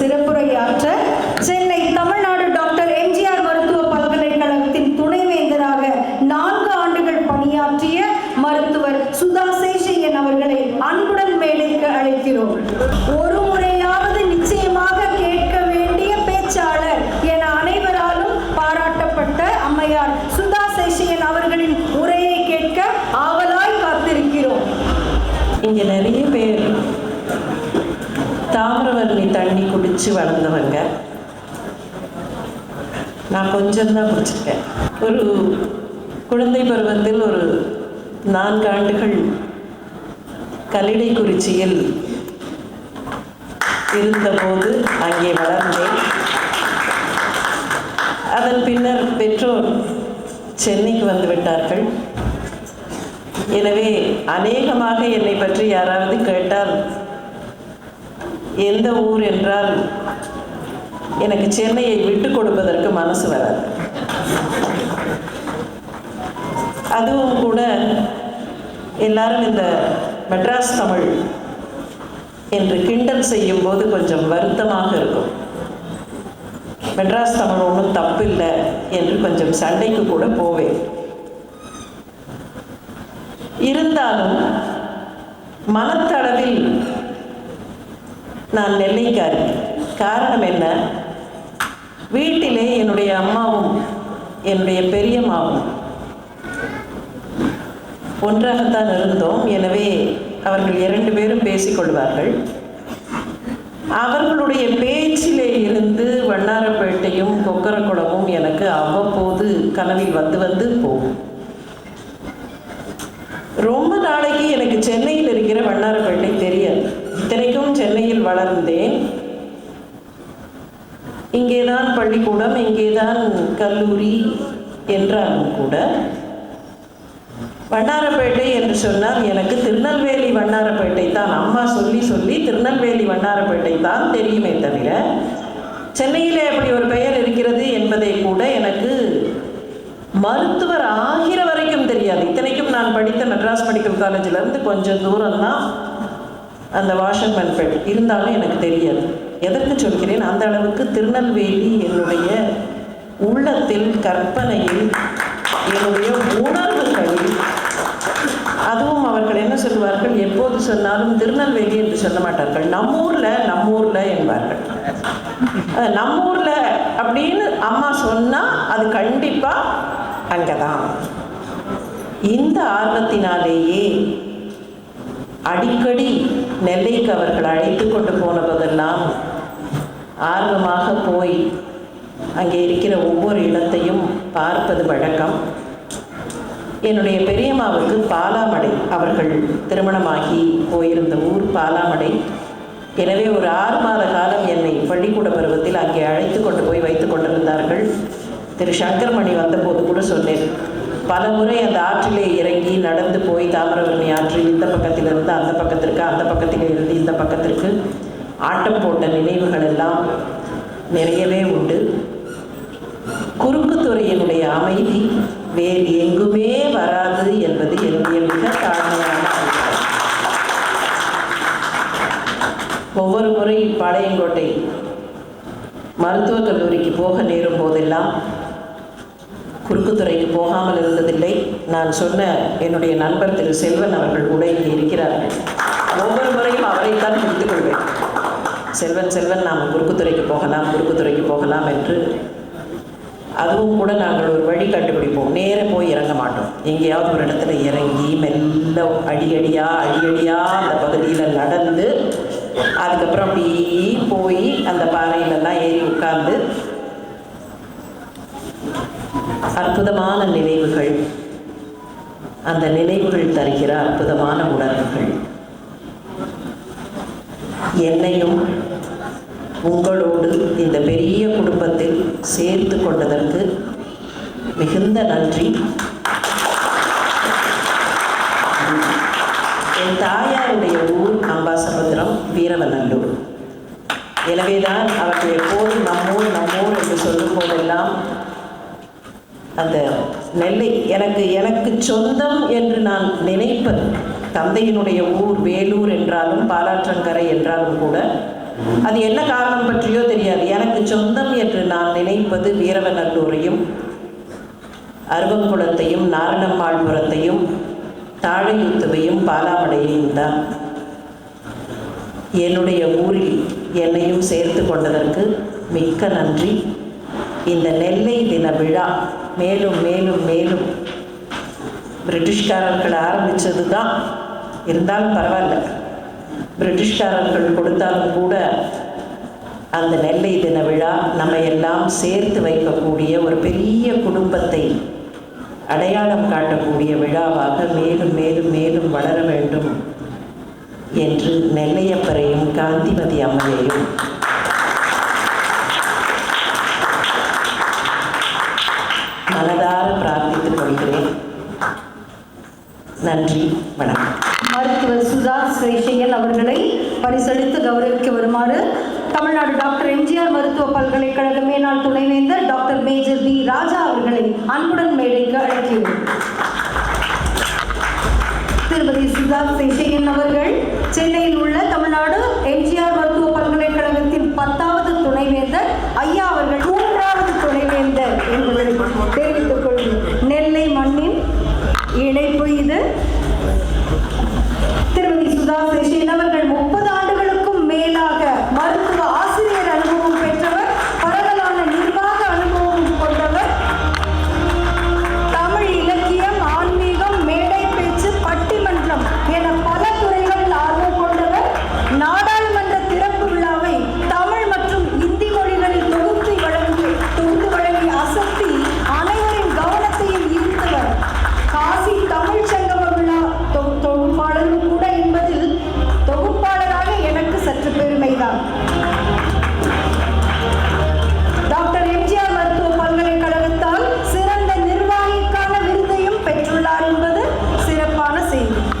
சிறப்புரையாற்ற Chennai Tamil Nadu doctor MGR மருத்துவ பல்கலைக்கழகத்தின் துணைவேந்தராக நான்கு ஆண்டுகள் பணியாற்றிய மருத்துவர் சுதா சேஷையன் அவர்களை அன்புடன் மேடைக்கு அழைக்கிறோம். ஒரு தண்ணி வளர்ந்தவங்க. நான் கொஞ்சம்தான் குடிச்சிருக்கேன் ஒரு குழந்தை பருவத்தில் ஒரு நான்கு ஆண்டுகள் கல்லிடைக்குறிச்சியில் இருந்தபோது அங்கே வளர்ந்தேன். அதன் பின்னர் பெற்றோர் சென்னைக்கு வந்து விட்டார்கள் எனவே அநேகமாக என்னை பற்றி யாராவது கேட்டால் எந்த ஊர் என்றால் எனக்கு சென்னையை விட்டு கொடுப்பதற்கு மனசு வராது. அதுவும் கூட எல்லாரும் இந்த மெட்ராஸ் தமிழ் என்று கிண்டல் செய்யும் போது கொஞ்சம் வருத்தமாக இருக்கும். மெட்ராஸ் தமிழ் ஒன்றும் தப்பில்லை என்று கொஞ்சம் சண்டைக்கு கூட போவேன். இருந்தாலும் மனத்தளவில் நான் நெல்லைக்காரி. காரணம் என்ன? வீட்டிலே என்னுடைய அம்மாவும் என்னுடைய பெரியம்மாவும் ஒன்றாகத்தான் இருந்தோம். எனவே அவர்கள் இரண்டு பேரும் பேசிக்கொள்வார்கள். அவர்களுடைய பேச்சிலே இருந்து வண்ணாரப்பேட்டையும் கொக்கரக்குளமும் எனக்கு அவ்வப்போது கனவில் வந்து வந்து போகும். ரொம்ப நாளைக்கு எனக்கு சென்னையில் இருக்கிற வண்ணாரப்பேட்டை தெரியாது. இத்தனைக்கும் சென்னையில் வளர்ந்தேன். இங்கேதான் பள்ளிக்கூடம் இங்கேதான் கல்லூரி என்றாலும் கூட வண்ணாரப்பேட்டை என்று சொன்னால் எனக்கு திருநெல்வேலி வண்ணாரப்பேட்டை தான். அம்மா சொல்லி சொல்லி திருநெல்வேலி வண்ணாரப்பேட்டை தான் தெரியுமே தவிர சென்னையிலே அப்படி ஒரு பெயர் இருக்கிறது என்பதை கூட எனக்கு மருத்துவர் ஆகிற வரைக்கும் தெரியாது. இத்தனைக்கும் நான் படித்த மெட்ராஸ் மெடிக்கல் காலேஜிலேருந்து கொஞ்சம் தூரம் தான் அந்த வாஷர்மேன் பெட் இருந்தாலும் எனக்கு தெரியாது. எதற்கு சொல்கிறேன்? அந்த அளவுக்கு திருநெல்வேலி என்னுடைய உள்ளத்தில் கற்பனையில் என்னுடைய உணர்வுகளில் அதுவும் அவர்கள் என்ன சொல்வார்கள் எப்போது சொன்னாலும் திருநெல்வேலி என்று சொல்ல மாட்டார்கள். நம்ம நம்மூரில் நம்மூரில் என்பார்கள். நம்ம நம்மூரில் அப்படின்னு அம்மா சொன்னால் அது கண்டிப்பாக அங்கே தான் இந்த ஆர்வத்தினாலேயே அடிக்கடி நெல்லைக்கு அவர்கள் அழைத்து கொண்டு போன போதெல்லாம் ஆர்வமாக போய் அங்கே இருக்கிற ஒவ்வொரு இடத்தையும் பார்ப்பது வழக்கம். என்னுடைய பெரியம்மாவுக்கு பாலாமடை அவர்கள் திருமணமாகி போயிருந்த ஊர் பாலாமடை. எனவே ஒரு ஆறு மாத காலம் என்னை பள்ளிக்கூட பருவத்தில் அங்கே அழைத்து கொண்டு போய் வைத்து கொண்டிருந்தார்கள். திரு சங்கர்மணி வந்தபோது கூட சொன்னேன் பல முறை அந்த ஆற்றிலே இறங்கி நடந்து போய் தாமிரபரணி ஆற்றில் இந்த பக்கத்திலிருந்து அந்த பக்கத்திற்கு அந்த பக்கத்தில் இருந்து இந்த பக்கத்திற்கு ஆட்டம் போட்ட நினைவுகள் எல்லாம் நிறையவே உண்டு. குறுக்குத்துறையினுடைய அமைதி வேறு எங்குமே வராது என்பது என்னுடைய மிக தாழ்மையான ஒவ்வொரு முறை பாளையங்கோட்டை மருத்துவக் கல்லூரிக்கு போக நேரும் போதெல்லாம் குறுக்குத்துறைக்கு போகாமல் இருந்ததில்லை. நான் சொன்ன என்னுடைய நண்பர் திரு செல்வன் அவர்கள் கூட இங்கே இருக்கிறார்கள். ஒவ்வொரு முறையும் அவரைத்தான் பிடித்துக்கொள்வேன் செல்வன் செல்வன் நாம் குறுக்குத்துறைக்கு போகலாம் குறுக்குத்துறைக்கு போகலாம் என்று அதுவும் கூட நாங்கள் ஒரு வழி கண்டுபிடிப்போம். நேர போய் இறங்க மாட்டோம். எங்கேயாவது ஒரு இடத்துல இறங்கி மெல்ல அடியடியாக அடியடியாக அந்த பகுதியில் நடந்து அதுக்கப்புறம் அப்படி போய் அந்த பாறையிலெல்லாம் ஏறி உட்கார்ந்து அற்புதமான நினைவுகள். அந்த நினைவுகள் தருகிற அற்புதமான உணர்வுகள். என்னையும் உங்களோடு இந்த பெரிய குடும்பத்தில் சேர்த்து கொண்டதற்கு மிகுந்த நன்றி. என் தாயாருடைய ஊர் அம்பாசமுத்திரம் வீரவநல்லூர். எனவேதான் அவர்கள் எப்போதும் நம்மூர் நம்மூர் என்று சொல்லும் போதெல்லாம் அந்த நெல்லை எனக்கு எனக்கு சொந்தம் என்று நான் நினைப்பது தந்தையினுடைய ஊர் வேலூர் என்றாலும் பாலாற்றங்கரை என்றாலும் கூட அது என்ன காரணம் பற்றியோ தெரியாது. எனக்கு சொந்தம் என்று நான் நினைப்பது வீரவநல்லூரையும் அருவங்குளத்தையும் நாரணம்மாள்புரத்தையும் தாழையுத்துவையும் பாலாமடையையும் தான். என்னுடைய ஊரில் என்னையும் சேர்த்து கொண்டதற்கு மிக்க நன்றி. இந்த நெல்லை தின விழா மேலும் மேலும் மேலும். பிரிட்டிஷ்காரர்கள் ஆரம்பித்தது தான் இருந்தாலும் பரவாயில்ல. பிரிட்டிஷ்காரர்கள் கொடுத்தாலும் கூட அந்த நெல்லை தின விழா நம்ம எல்லாம் சேர்த்து வைக்கக்கூடிய ஒரு பெரிய குடும்பத்தை அடையாளம் காட்டக்கூடிய விழாவாக மேலும் மேலும் மேலும் வளர வேண்டும் என்று நெல்லையப்பரையும் காந்திமதி அம்மையையும் நன்றி. வணக்கம். மருத்துவர் சுதா சேஷையன் அவர்களை பரிசளித்து கௌரவிக்க வருமாறு தமிழ்நாடு டாக்டர் எம்ஜிஆர் மருத்துவ பல்கலைக்கழக மேனாள் துணைவேந்தர் டாக்டர் மேஜர் பி ராஜா அவர்களை அன்புடன் மேடைக்கு அழைக்கிறோம். திருமதி சுதா சேஷையன் அவர்கள் சென்னையில் உள்ள தமிழ்நாடு